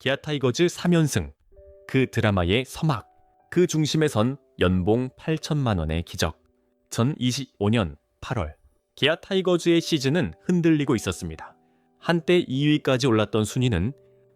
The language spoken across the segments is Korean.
기아 타이거즈 3연승, 그 드라마의 서막, 그 중심에 선 연봉 8천만 원의 기적. 2025년 8월, 기아 타이거즈의 시즌은 흔들리고 있었습니다. 한때 2위까지 올랐던 순위는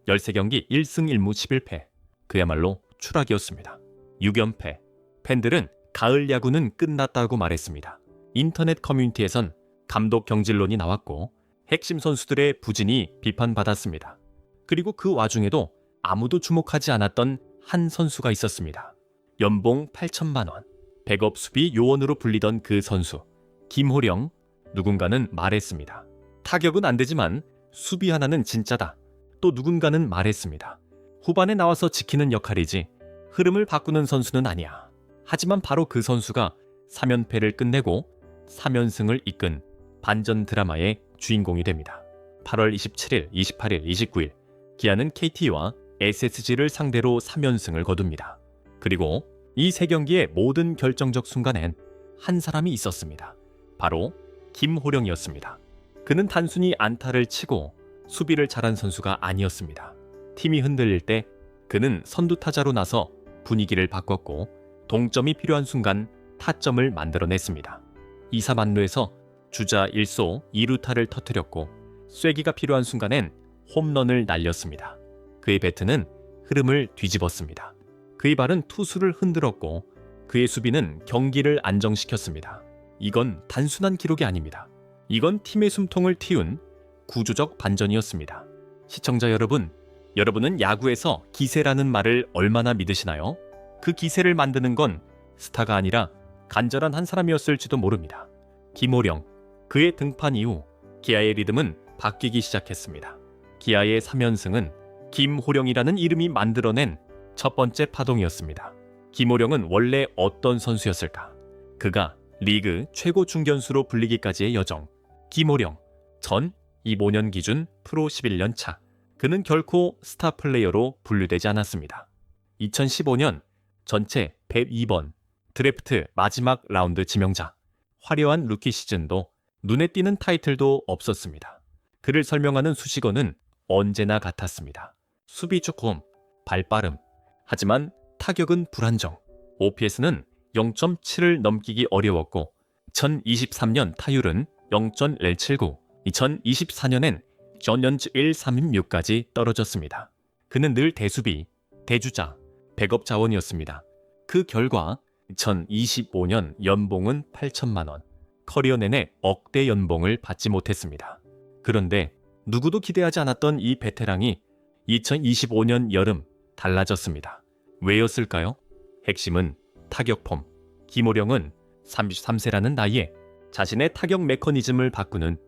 13경기 1승 1무 11패. 그야말로 추락이었습니다. 6연패. 팬들은 가을 야구는 끝났다고 말했습니다. 인터넷 커뮤니티에선 감독 경질론이 나왔고 핵심 선수들의 부진이 비판받았습니다. 그리고 그 와중에도 아무도 주목하지 않았던 한 선수가 있었습니다. 연봉 8천만 원, 백업 수비 요원으로 불리던 그 선수, 김호령, 누군가는 말했습니다. 타격은 안 되지만 수비 하나는 진짜다. 또 누군가는 말했습니다. 후반에 나와서 지키는 역할이지 흐름을 바꾸는 선수는 아니야. 하지만 바로 그 선수가 3연패를 끝내고 3연승을 이끈 반전 드라마의 주인공이 됩니다. 8월 27일, 28일, 29일 기아는 KT와 SSG를 상대로 3연승을 거둡니다. 그리고 이 세 경기의 모든 결정적 순간엔 한 사람이 있었습니다. 바로 김호령이었습니다. 그는 단순히 안타를 치고 수비를 잘한 선수가 아니었습니다. 팀이 흔들릴 때 그는 선두 타자로 나서 분위기를 바꿨고 동점이 필요한 순간 타점을 만들어냈습니다. 2사 만루에서 주자 1소 2루타를 터뜨렸고 쐐기가 필요한 순간엔 홈런을 날렸습니다. 그의 배트는 흐름을 뒤집었습니다. 그의 발은 투수를 흔들었고 그의 수비는 경기를 안정시켰습니다. 이건 단순한 기록이 아닙니다. 이건 팀의 숨통을 틔운 구조적 반전이었습니다. 시청자 여러분, 여러분은 야구에서 기세라는 말을 얼마나 믿으시나요? 그 기세를 만드는 건 스타가 아니라 간절한 한 사람이었을지도 모릅니다. 김호령, 그의 등판 이후 기아의 리듬은 바뀌기 시작했습니다. 기아의 3연승은 김호령이라는 이름이 만들어낸 첫 번째 파동이었습니다. 김호령은 원래 어떤 선수였을까? 그가 리그 최고 중견수로 불리기까지의 여정. 김호령, 전 25년 기준 프로 11년 차. 그는 결코 스타 플레이어로 분류되지 않았습니다. 2015년 전체 102번 드래프트 마지막 라운드 지명자. 화려한 루키 시즌도 눈에 띄는 타이틀도 없었습니다. 그를 설명하는 수식어는 언제나 같았습니다. 수비 조금, 발빠름. 하지만 타격은 불안정. OPS는 0.7을 넘기기 어려웠고 2023년 타율은 0.179, 2024년엔 전년즈 136까지 떨어졌습니다. 그는 늘 대수비, 대주자, 백업 자원이었습니다. 그 결과 2025년 연봉은 8천만 원, 커리어 내내 억대 연봉을 받지 못했습니다. 그런데 누구도 기대하지 않았던 이 베테랑이 2025년 여름 달라졌습니다. 왜였을까요? 핵심은 타격폼. 김호령은 33세라는 나이에 자신의 타격 메커니즘을 바꾸는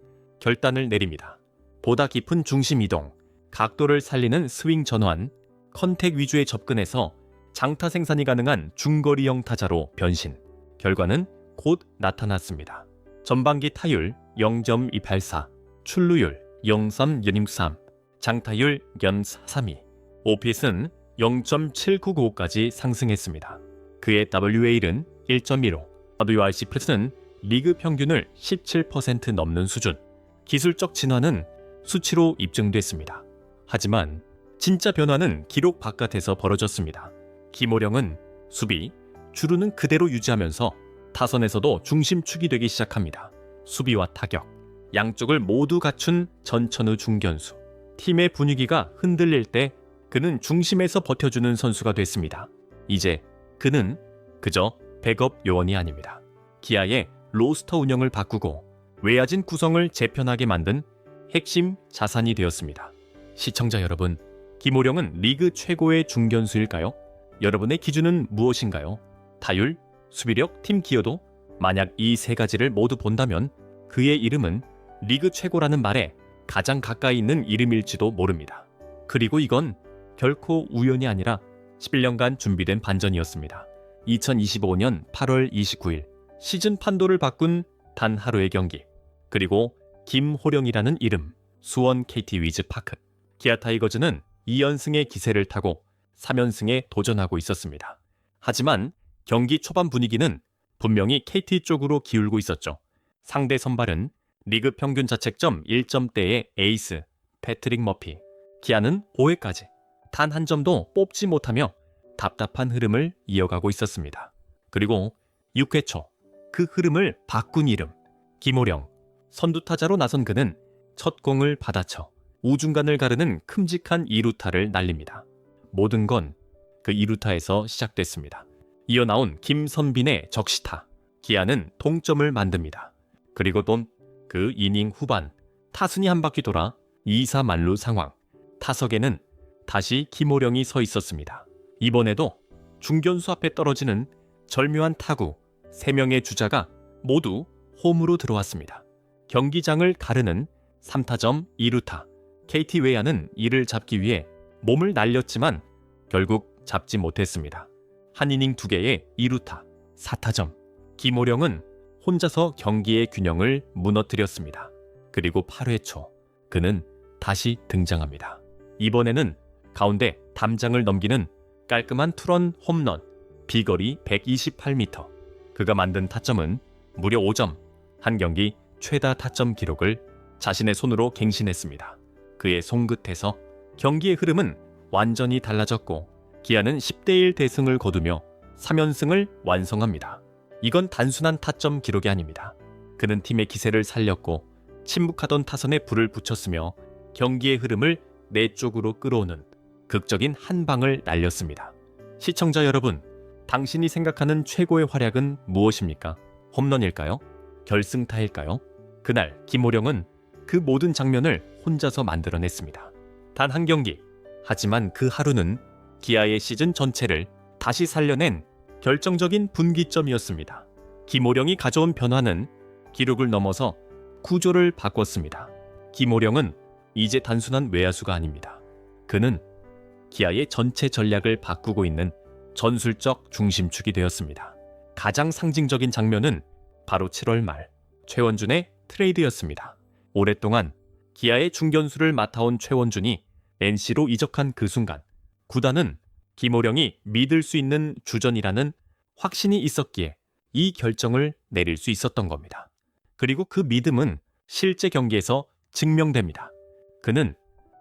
결단을 내립니다. 보다 깊은 중심 이동, 각도를 살리는 스윙 전환, 컨택 위주의 접근에서 장타 생산이 가능한 중거리형 타자로 변신. 결과는 곧 나타났습니다. 전반기 타율 0.284, 출루율 0.363, 장타율 연 432, OPS는 0.799까지 상승했습니다. 그의 WA는 1.15, WRC 플러스는 리그 평균을 17% 넘는 수준. 기술적 진화는 수치로 입증됐습니다. 하지만 진짜 변화는 기록 바깥에서 벌어졌습니다. 김호령은 수비, 주루는 그대로 유지하면서 타선에서도 중심축이 되기 시작합니다. 수비와 타격, 양쪽을 모두 갖춘 전천후 중견수. 팀의 분위기가 흔들릴 때 그는 중심에서 버텨주는 선수가 됐습니다. 이제 그는 그저 백업 요원이 아닙니다. 기아의 로스터 운영을 바꾸고 외야진 구성을 재편하게 만든 핵심 자산이 되었습니다. 시청자 여러분, 김호령은 리그 최고의 중견수일까요? 여러분의 기준은 무엇인가요? 타율, 수비력, 팀 기여도? 만약 이 세 가지를 모두 본다면 그의 이름은 리그 최고라는 말에 가장 가까이 있는 이름일지도 모릅니다. 그리고 이건 결코 우연이 아니라 11년간 준비된 반전이었습니다. 2025년 8월 29일 시즌 판도를 바꾼 단 하루의 경기 그리고 김호령이라는 이름 수원 KT 위즈 파크 기아 타이거즈는 2연승의 기세를 타고 3연승에 도전하고 있었습니다. 하지만 경기 초반 분위기는 분명히 KT 쪽으로 기울고 있었죠. 상대 선발은 리그 평균 자책점 1점대의 에이스 패트릭 머피. 기아는 5회까지 단 한 점도 뽑지 못하며 답답한 흐름을 이어가고 있었습니다. 그리고 6회 초 그 흐름을 바꾼 이름 김호령 선두타자로 나선 그는 첫 공을 받아쳐 우중간을 가르는 큼직한 2루타를 날립니다. 모든 건그 2루타에서 시작됐습니다. 이어 나온 김선빈의 적시타 기아는 동점을 만듭니다. 그리고 또 그 이닝 후반 타순이 한 바퀴 돌아 2사 만루 상황 타석에는 다시 김호령이 서 있었습니다. 이번에도 중견수 앞에 떨어지는 절묘한 타구 3명의 주자가 모두 홈으로 들어왔습니다. 경기장을 가르는 3타점 2루타 KT 외야는 이를 잡기 위해 몸을 날렸지만 결국 잡지 못했습니다. 한 이닝 두 개의 2루타 4타점 김호령은 혼자서 경기의 균형을 무너뜨렸습니다. 그리고 8회 초 그는 다시 등장합니다. 이번에는 가운데 담장을 넘기는 깔끔한 투런 홈런 비거리 128m 그가 만든 타점은 무려 5점 한 경기 최다 타점 기록을 자신의 손으로 갱신했습니다. 그의 손끝에서 경기의 흐름은 완전히 달라졌고 기아는 10대1 대승을 거두며 3연승을 완성합니다. 이건 단순한 타점 기록이 아닙니다. 그는 팀의 기세를 살렸고 침묵하던 타선에 불을 붙였으며 경기의 흐름을 내 쪽으로 끌어오는 극적인 한 방을 날렸습니다. 시청자 여러분, 당신이 생각하는 최고의 활약은 무엇입니까? 홈런일까요? 결승타일까요? 그날 김호령은 그 모든 장면을 혼자서 만들어냈습니다. 단 한 경기. 하지만 그 하루는 기아의 시즌 전체를 다시 살려낸 결정적인 분기점이었습니다. 김호령이 가져온 변화는 기록을 넘어서 구조를 바꿨습니다. 김호령은 이제 단순한 외야수가 아닙니다. 그는 기아의 전체 전략을 바꾸고 있는 전술적 중심축이 되었습니다. 가장 상징적인 장면은 바로 7월 말 최원준의 트레이드였습니다. 오랫동안 기아의 중견수를 맡아온 최원준이 NC로 이적한 그 순간 구단은 김호령이 믿을 수 있는 주전이라는 확신이 있었기에 이 결정을 내릴 수 있었던 겁니다. 그리고 그 믿음은 실제 경기에서 증명됩니다. 그는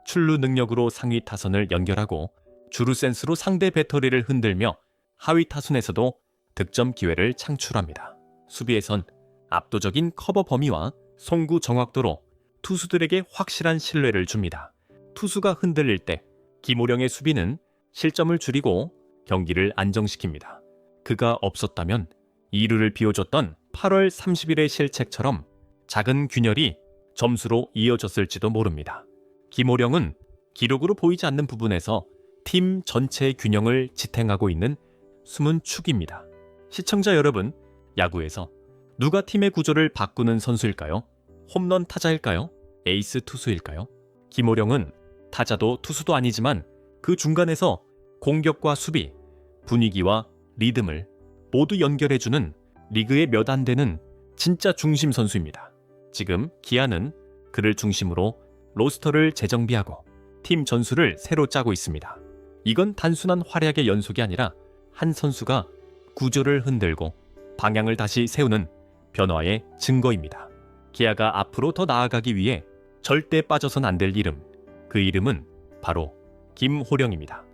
출루 능력으로 상위 타선을 연결하고 주루 센스로 상대 배터리를 흔들며 하위 타순에서도 득점 기회를 창출합니다. 수비에선 압도적인 커버 범위와 송구 정확도로 투수들에게 확실한 신뢰를 줍니다. 투수가 흔들릴 때 김호령의 수비는 실점을 줄이고 경기를 안정시킵니다. 그가 없었다면 2루를 비워줬던 8월 30일의 실책처럼 작은 균열이 점수로 이어졌을지도 모릅니다. 김호령은 기록으로 보이지 않는 부분에서 팀 전체의 균형을 지탱하고 있는 숨은 축입니다. 시청자 여러분, 야구에서 누가 팀의 구조를 바꾸는 선수일까요? 홈런 타자일까요? 에이스 투수일까요? 김호령은 타자도 투수도 아니지만 그 중간에서 공격과 수비, 분위기와 리듬을 모두 연결해주는 리그에 몇안 되는 진짜 중심 선수입니다. 지금 기아는 그를 중심으로 로스터를 재정비하고 팀 전술을 새로 짜고 있습니다. 이건 단순한 활약의 연속이 아니라 한 선수가 구조를 흔들고 방향을 다시 세우는 변화의 증거입니다. 기아가 앞으로 더 나아가기 위해 절대 빠져선 안 될 이름. 그 이름은 바로 김호령입니다.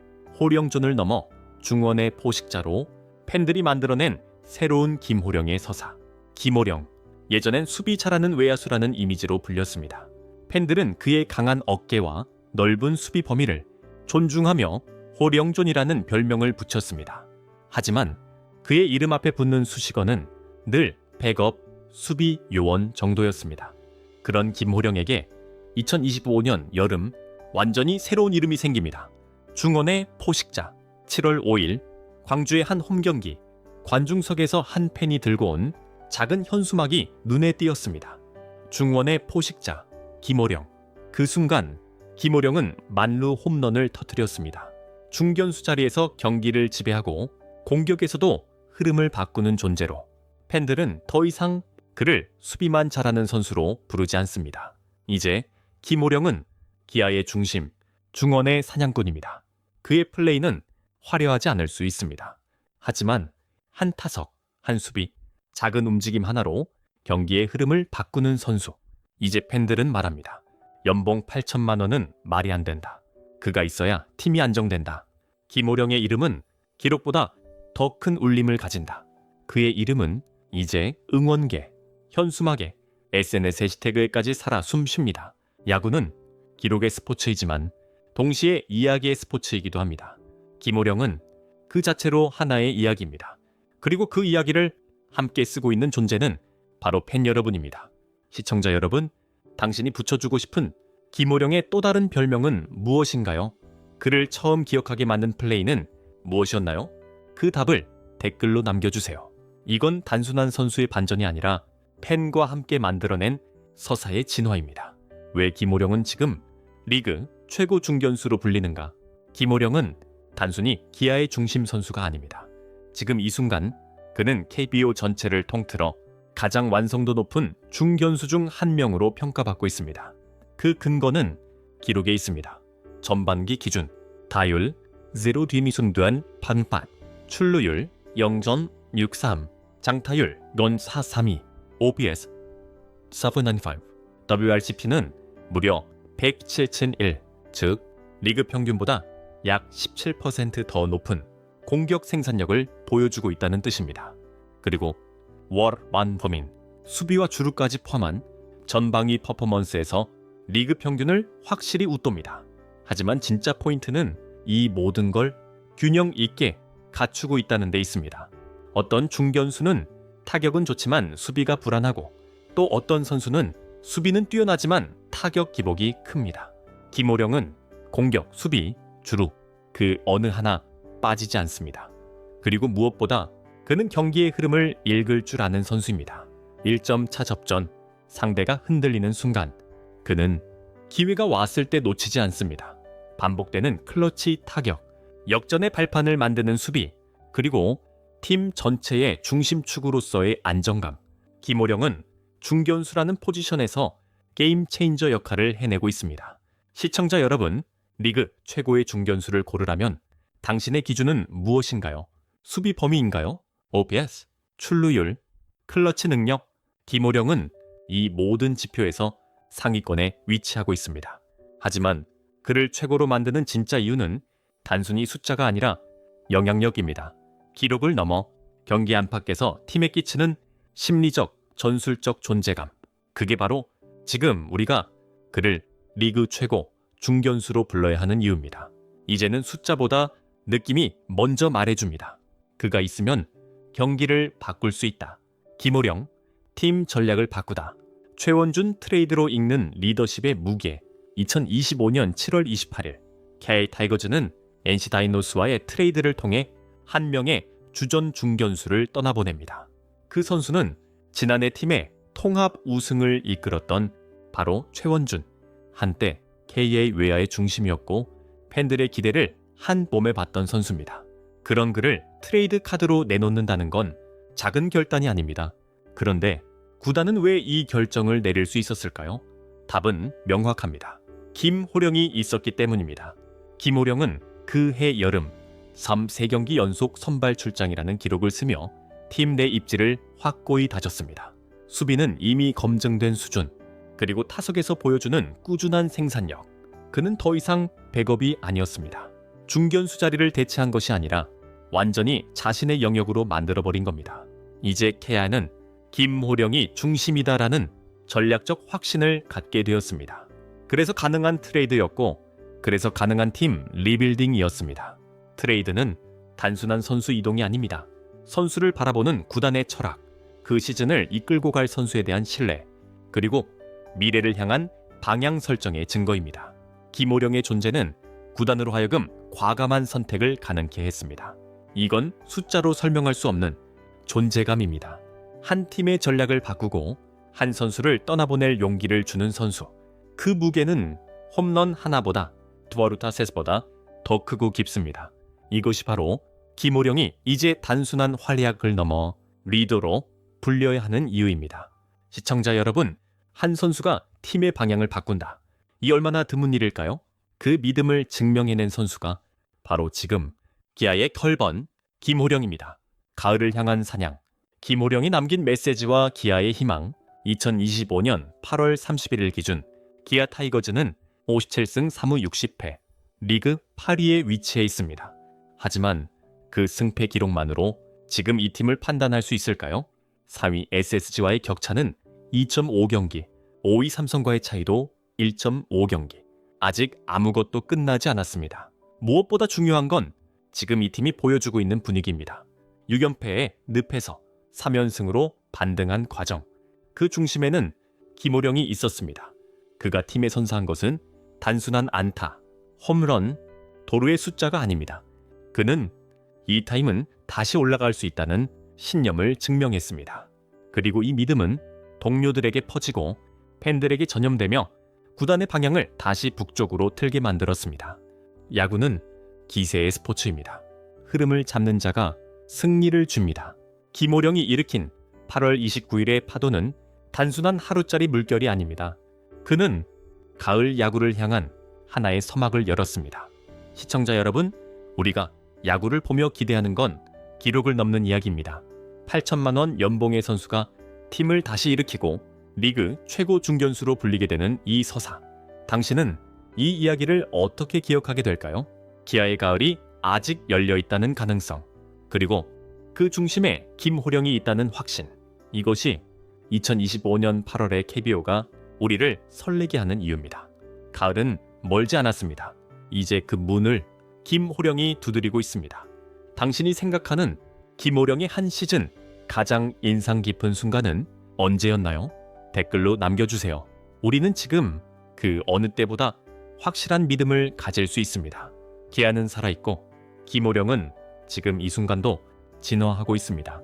호령존을 넘어 중원의 포식자로 팬들이 만들어낸 새로운 김호령의 서사. 김호령. 예전엔 수비 잘하는 외야수라는 이미지로 불렸습니다. 팬들은 그의 강한 어깨와 넓은 수비 범위를 존중하며 호령존이라는 별명을 붙였습니다. 하지만 그의 이름 앞에 붙는 수식어는 늘 백업, 수비 요원 정도였습니다. 그런 김호령에게 2025년 여름 완전히 새로운 이름이 생깁니다. 중원의 포식자 7월 5일 광주의 한 홈경기 관중석에서 한 팬이 들고 온 작은 현수막이 눈에 띄었습니다. 중원의 포식자 김호령 그 순간 김호령은 만루 홈런을 터뜨렸습니다. 중견수 자리에서 경기를 지배하고 공격에서도 흐름을 바꾸는 존재로 팬들은 더 이상 그를 수비만 잘하는 선수로 부르지 않습니다. 이제 김호령은 기아의 중심, 중원의 사냥꾼입니다. 그의 플레이는 화려하지 않을 수 있습니다. 하지만 한 타석, 한 수비, 작은 움직임 하나로 경기의 흐름을 바꾸는 선수. 이제 팬들은 말합니다. 연봉 8천만 원은 말이 안 된다. 그가 있어야 팀이 안정된다. 김호령의 이름은 기록보다 더 큰 울림을 가진다. 그의 이름은 이제 응원계, 현수막에 SNS 해시태그에까지 살아 숨쉽니다. 야구는 기록의 스포츠이지만 동시에 이야기의 스포츠이기도 합니다. 김호령은 그 자체로 하나의 이야기입니다. 그리고 그 이야기를 함께 쓰고 있는 존재는 바로 팬 여러분입니다. 시청자 여러분, 당신이 붙여주고 싶은 김호령의 또 다른 별명은 무엇인가요? 그를 처음 기억하게 만든 플레이는 무엇이었나요? 그 답을 댓글로 남겨주세요. 이건 단순한 선수의 반전이 아니라 팬과 함께 만들어낸 서사의 진화입니다. 왜 김호령은 지금 리그 최고 중견수로 불리는가? 김호령은 단순히 기아의 중심 선수가 아닙니다. 지금 이 순간 그는 KBO 전체를 통틀어 가장 완성도 높은 중견수 중 한 명으로 평가받고 있습니다. 그 근거는 기록에 있습니다. 전반기 기준 다율 0 뒤미순두한 반반 출루율 0.63 장타율 0.432 OPS 795 WRCP는 무려 107.1, 즉 리그 평균보다 약 17%더 높은 공격 생산력을 보여주고 있다는 뜻입니다. 그리고 월 만 범인 수비와 주루까지 포함한 전방위 퍼포먼스에서 리그 평균을 확실히 웃돕니다. 하지만 진짜 포인트는 이 모든 걸 균형 있게 갖추고 있다는 데 있습니다. 어떤 중견수는 타격은 좋지만 수비가 불안하고 또 어떤 선수는 수비는 뛰어나지만 타격 기복이 큽니다. 김호령은 공격, 수비, 주루 그 어느 하나 빠지지 않습니다. 그리고 무엇보다 그는 경기의 흐름을 읽을 줄 아는 선수입니다. 1점 차 접전, 상대가 흔들리는 순간 그는 기회가 왔을 때 놓치지 않습니다. 반복되는 클러치 타격, 역전의 발판을 만드는 수비, 그리고 팀 전체의 중심축으로서의 안정감. 김호령은 중견수라는 포지션에서 게임 체인저 역할을 해내고 있습니다. 시청자 여러분, 리그 최고의 중견수를 고르라면 당신의 기준은 무엇인가요? 수비 범위인가요? OPS, 출루율, 클러치 능력, 김호령은 이 모든 지표에서 상위권에 위치하고 있습니다. 하지만 그를 최고로 만드는 진짜 이유는 단순히 숫자가 아니라 영향력입니다. 기록을 넘어 경기 안팎에서 팀에 끼치는 심리적, 전술적 존재감. 그게 바로 지금 우리가 그를 리그 최고 중견수로 불러야 하는 이유입니다. 이제는 숫자보다 느낌이 먼저 말해줍니다. 그가 있으면 경기를 바꿀 수 있다. 김호령, 팀 전략을 바꾸다. 최원준 트레이드로 읽는 리더십의 무게. 2025년 7월 28일, KI 타이거즈는 NC 다이노스와의 트레이드를 통해 한 명의 주전 중견수를 떠나보냅니다. 그 선수는 지난해 팀의 통합 우승을 이끌었던 바로 최원준. 한때 KA 외야의 중심이었고 팬들의 기대를 한 몸에 받던 선수입니다. 그런 그를 트레이드 카드로 내놓는다는 건 작은 결단이 아닙니다. 그런데 구단은 왜 이 결정을 내릴 수 있었을까요? 답은 명확합니다. 김호령이 있었기 때문입니다. 김호령은 그 해 여름 3, 3경기 연속 선발 출장이라는 기록을 쓰며 팀 내 입지를 확고히 다졌습니다. 수비는 이미 검증된 수준, 그리고 타석에서 보여주는 꾸준한 생산력. 그는 더 이상 백업이 아니었습니다. 중견수 자리를 대체한 것이 아니라 완전히 자신의 영역으로 만들어버린 겁니다. 이제 케아는 김호령이 중심이다라는 전략적 확신을 갖게 되었습니다. 그래서 가능한 트레이드였고, 그래서 가능한 팀 리빌딩이었습니다. 트레이드는 단순한 선수 이동이 아닙니다. 선수를 바라보는 구단의 철학, 그 시즌을 이끌고 갈 선수에 대한 신뢰, 그리고 미래를 향한 방향 설정의 증거입니다. 김호령의 존재는 구단으로 하여금 과감한 선택을 가능케 했습니다. 이건 숫자로 설명할 수 없는 존재감입니다. 한 팀의 전략을 바꾸고 한 선수를 떠나보낼 용기를 주는 선수. 그 무게는 홈런 하나보다 두아루타 셋보다 더 크고 깊습니다. 이것이 바로 김호령이 이제 단순한 활약을 넘어 리더로 불려야 하는 이유입니다. 시청자 여러분, 한 선수가 팀의 방향을 바꾼다. 이 얼마나 드문 일일까요? 그 믿음을 증명해낸 선수가 바로 지금 기아의 컬번 김호령입니다. 가을을 향한 사냥. 김호령이 남긴 메시지와 기아의 희망. 2025년 8월 31일 기준 기아 타이거즈는 57승 3무 60패, 리그 8위에 위치해 있습니다. 하지만 그 승패 기록만으로 지금 이 팀을 판단할 수 있을까요? 4위 SSG와의 격차는 2.5경기, 5위 삼성과의 차이도 1.5경기. 아직 아무것도 끝나지 않았습니다. 무엇보다 중요한 건 지금 이 팀이 보여주고 있는 분위기입니다. 6연패에 늪에서 3연승으로 반등한 과정. 그 중심에는 김호령이 있었습니다. 그가 팀에 선사한 것은 단순한 안타, 홈런, 도루의 숫자가 아닙니다. 그는 이 타임은 다시 올라갈 수 있다는 신념을 증명했습니다. 그리고 이 믿음은 동료들에게 퍼지고 팬들에게 전염되며 구단의 방향을 다시 북쪽으로 틀게 만들었습니다. 야구는 기세의 스포츠입니다. 흐름을 잡는 자가 승리를 줍니다. 김호령이 일으킨 8월 29일의 파도는 단순한 하루짜리 물결이 아닙니다. 그는 가을 야구를 향한 하나의 서막을 열었습니다. 시청자 여러분, 우리가 야구를 보며 기대하는 건 기록을 넘는 이야기입니다. 8천만 원 연봉의 선수가 팀을 다시 일으키고 리그 최고 중견수로 불리게 되는 이 서사. 당신은 이 이야기를 어떻게 기억하게 될까요? 기아의 가을이 아직 열려 있다는 가능성. 그리고 그 중심에 김호령이 있다는 확신. 이것이 2025년 8월의 KBO가 우리를 설레게 하는 이유입니다. 가을은 멀지 않았습니다. 이제 그 문을 김호령이 두드리고 있습니다. 당신이 생각하는 김호령의 한 시즌 가장 인상 깊은 순간은 언제였나요? 댓글로 남겨주세요. 우리는 지금 그 어느 때보다 확실한 믿음을 가질 수 있습니다. 기아는 살아있고 김호령은 지금 이 순간도 진화하고 있습니다.